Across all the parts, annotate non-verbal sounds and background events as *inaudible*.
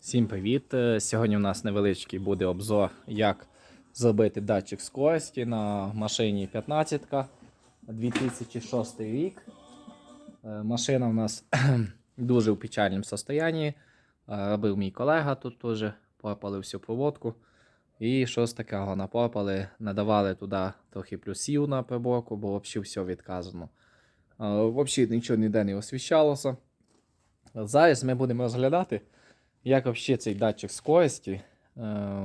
Всім привіт! Е, Сьогодні у нас невеличкий буде обзор, як зробити датчик скорості на машині 15 2006 рік. Е, Машина у нас *clears throat* дуже в печальному стані. Е, Робив мій колега тут теж, порпали всю проводку. І щось такого напорпали, надавали туди трохи плюсів на приборку, бо взагалі все відказано. Взагалі нічого ніде не освіщалося. Зараз ми будемо розглядати. Як взагалі цей датчик скорості? Е,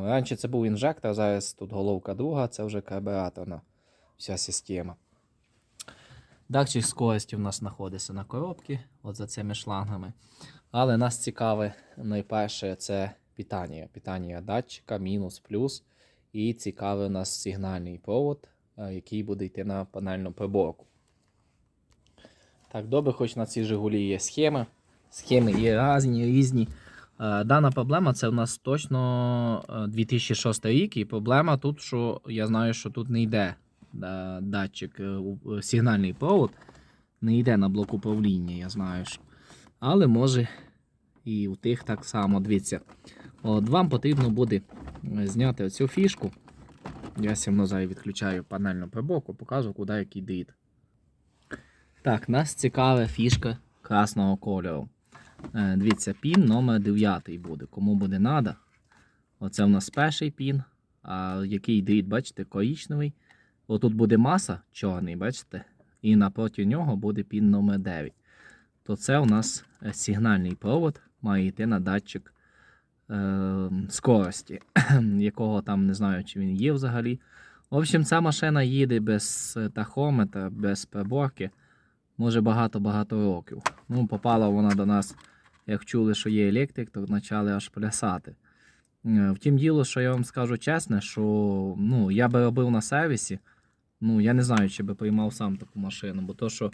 Раніше це був інжектор, зараз тут головка друга, це вже карбюраторна вся система. Датчик скорості у нас знаходиться на коробці, от за цими шлангами. Але нас цікаве найперше це питання. Питання датчика, мінус, плюс. І цікавий у нас сигнальний провод, е, який буде йти на панельну приборку. Так, добре, хоч на цій Жигулі є схеми. Схеми є різні, різні. Е, Дана проблема це у нас точно е, 2006 рік, і проблема тут, що я знаю, що тут не йде датчик, е, е, сигнальний провод, не йде на блок управління, я знаю. що. Але може і у тих так само. Дивіться. От вам потрібно буде е, зняти оцю фішку. Я одно зараз відключаю панельну приборку, покажу, куди який дріт. Так, нас цікава фішка красного кольору. Е, Дивіться, пін номер 9 буде. Кому буде надо. Оце в нас перший пін. А який дріт, бачите, коричневий. Отут буде маса чорний, бачите? І напроти нього буде пін номер 9. То це у нас е, сигнальний провод, має йти на датчик е, скорості, *clears throat* якого там не знаю, чи він є взагалі. В общем, ця машина їде без тахометра, без приборки. Може багато-багато років. Ну, попала вона до нас як чули, що є електрик, то почали аж плясати. Е, Втім, діло, що я вам скажу чесно, що ну, я би робив на сервісі. Ну, я не знаю, чи би приймав сам таку машину, бо то, що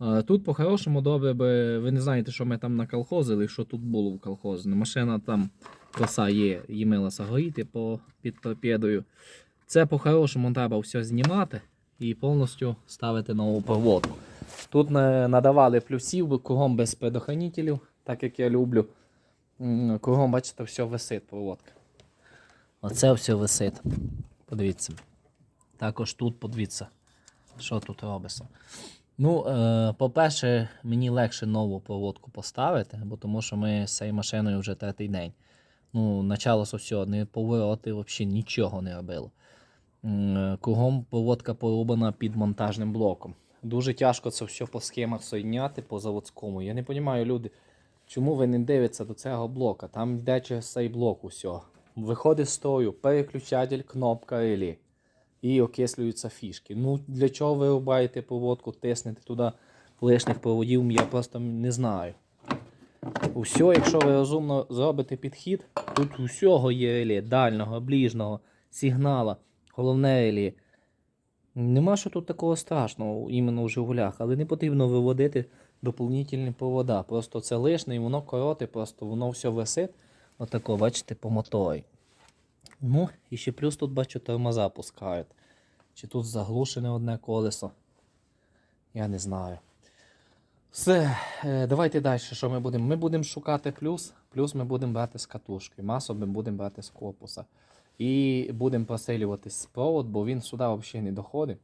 е, тут по-хорошому добре би. Ви не знаєте, що ми там наколхозили, що тут було в колхозі. Ну, Машина там коса є, її милося горіти по, під торпедою. Це по-хорошому треба все знімати і повністю ставити нову проводку. Тут надавали плюсів кругом без предохранителів, так як я люблю. Кругом, бачите, все висить проводка. Оце все висить. Подивіться. Також тут подивіться, що тут робиться. Ну, е, по-перше, мені легше нову проводку поставити, бо тому що ми з цією машиною вже третій день. Ну, началося все, не повороти, взагалі нічого не робило. Кругом проводка порубана під монтажним блоком. Дуже тяжко це все по схемах соєдняти по заводському. Я не розумію, люди, чому ви не дивитеся до цього блока? Там йде через цей блок усе. Виходить з строю, переключатель, кнопка релі. І окислюються фішки. Ну для чого ви рубаєте проводку, тиснете туди лишніх проводів, я просто не знаю. Усе, якщо ви розумно зробите підхід, тут усього є реле, дальнього, ближнього, сигнала, головне реле. Нема що тут такого страшного іменно в Жигулях, але не потрібно виводити доповнительні провода. Просто це лишне і воно короте, просто воно все висить. Отако, бачите, по моторі. Ну, і ще плюс тут бачу тормоза пускають. Чи тут заглушене одне колесо. Я не знаю. Все, е, давайте далі. Що ми будемо? Ми будемо шукати плюс. Плюс ми будемо брати з катушки. Масу ми будемо брати з корпуса. І будемо посилюватись провод, бо він сюди взагалі не доходить.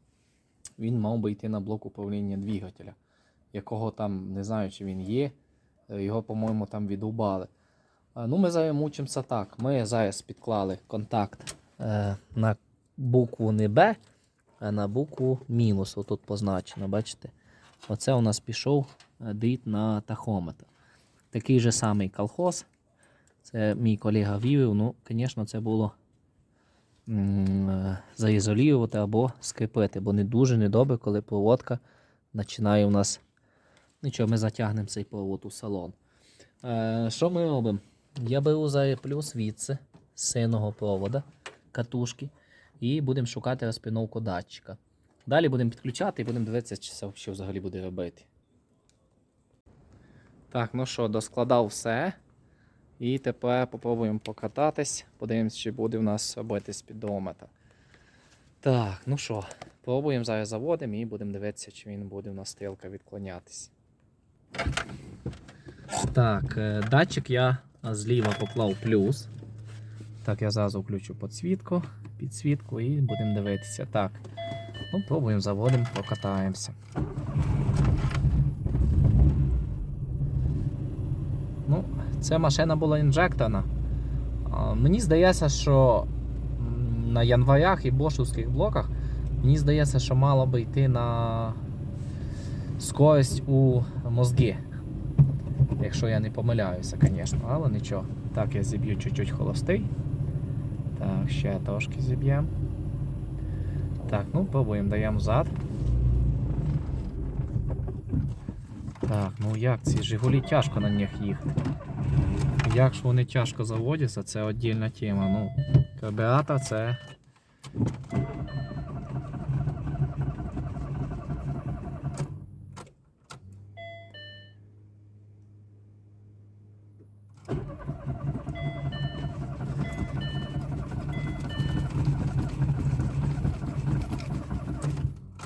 Він мав би йти на блок управління двигателя, якого там не знаю, чи він є. Е, Його, по-моєму, там відрубали. Ну, ми зараз мучимося так. Ми зараз підклали контакт е, на букву не Б, а на букву мінус. Отут позначено, бачите? Оце у нас пішов е, дріт на тахометр. Такий же самий колхоз. Це мій колега вірив. Ну, звісно, це було е, заізолювати або скріпити, бо не дуже недобре, коли проводка починає у нас. Нічого, ми затягнемо цей провод у салон. Е, що ми робимо? Я беру зараз плюс звідси синого провода, катушки, і будемо шукати розпіновку датчика. Далі будемо підключати і будемо дивитися, чи це взагалі буде робити. Так, ну що, доскладав все. І тепер попробуємо покататись. Подивимось, чи буде в нас робити спідометр. Так, ну що, пробуємо зараз заводимо і будемо дивитися, чи він буде у нас стрілка відклонятись. Так, е, датчик я зліва поклав плюс. Так, я зразу включу підсвітку, підсвітку і будемо дивитися. Так. Ну, пробуємо, заводимо, покатаємося. Ну, це машина була інжекторна. А, Мені здається, що на январях і бошовських блоках мені здається, що мало би йти на скорость у мозги. Якщо я не помиляюся, звісно, але нічого. Так, я зіб'ю чуть-чуть холостий. Так, ще трошки зіб'ємо. Так, ну пробуємо, даємо зад. Так, ну як ці Жигулі тяжко на них їхати. Як ж вони тяжко заводяться, це віддільна тема. Ну, карбюратор це.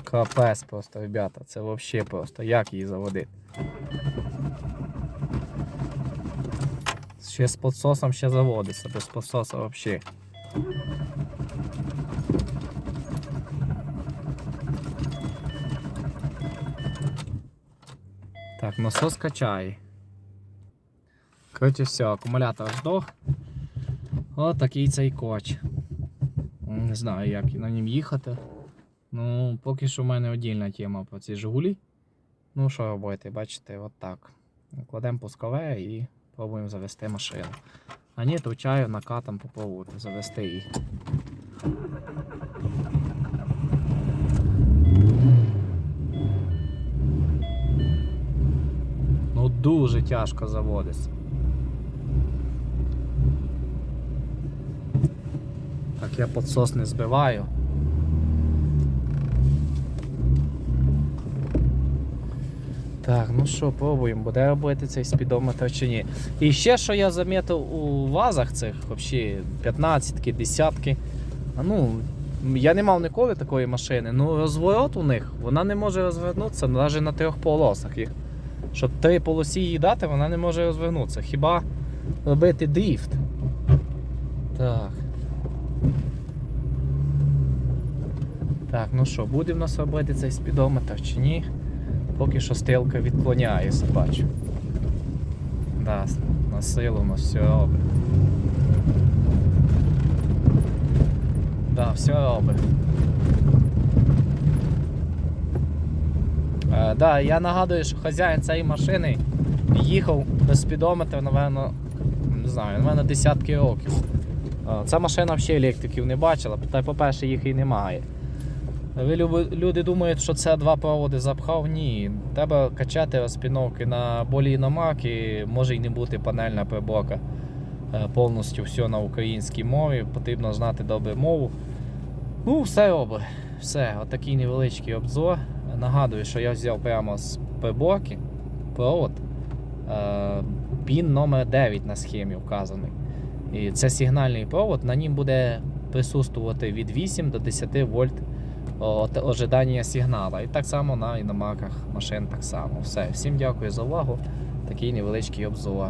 Капець просто, ребята, це взагалі просто. Як її заводити? Ще з підсосом ще заводиться, без підсоса взагалі. Так, насос качає. Коротше, все, акумулятор здох. От такий цей коч. Не знаю, як на нім їхати. Ну, поки що в мене отдільна тема по цій Жигулі. Ну, що робити, бачите, от так. Кладемо пускове і пробуємо завести машину. А ні, то чаю накатом попробувати завести її. Ну дуже тяжко заводиться. Так, я підсос не збиваю. Так, ну що, пробуємо, буде робити цей спідометр чи ні. І ще що я замітив у вазах цих взагалі 15-ки, десятки. Ну, я не мав ніколи такої машини, ну розворот у них, вона не може розвернутися навіть на трьох полосах їх. Щоб три полосі їй дати, вона не може розвернутися. Хіба робити дріфт? Так. Так, ну що, буде в нас робити цей спідометр чи ні? Поки що стрілка відклоняється, бачу. Да, на силу у нас все робить. Да, все робить. Е, да, я нагадую, що хазяїн цієї машини їхав без спідометра, напевно, не знаю, напевно, десятки років. Е, Ця машина взагалі електриків не бачила, та по-перше, їх і немає. Ви люди думають, що це два проводи запхав. Ні. Треба качати розпіновки на болі іномак і може й не бути панельна приборка. Е, Повністю все на українській мові. Потрібно знати добре мову. Ну, все робить. Все, отакий невеличкий обзор. Нагадую, що я взяв прямо з приборки провод. Е, Пін номер 9 на схемі вказаний. І це сигнальний провод, на нім буде присутствувати від 8 до 10 вольт ожидання сигнала. І так само на іномаках машин так само. Все. Всім дякую за увагу. Такий невеличкий обзор.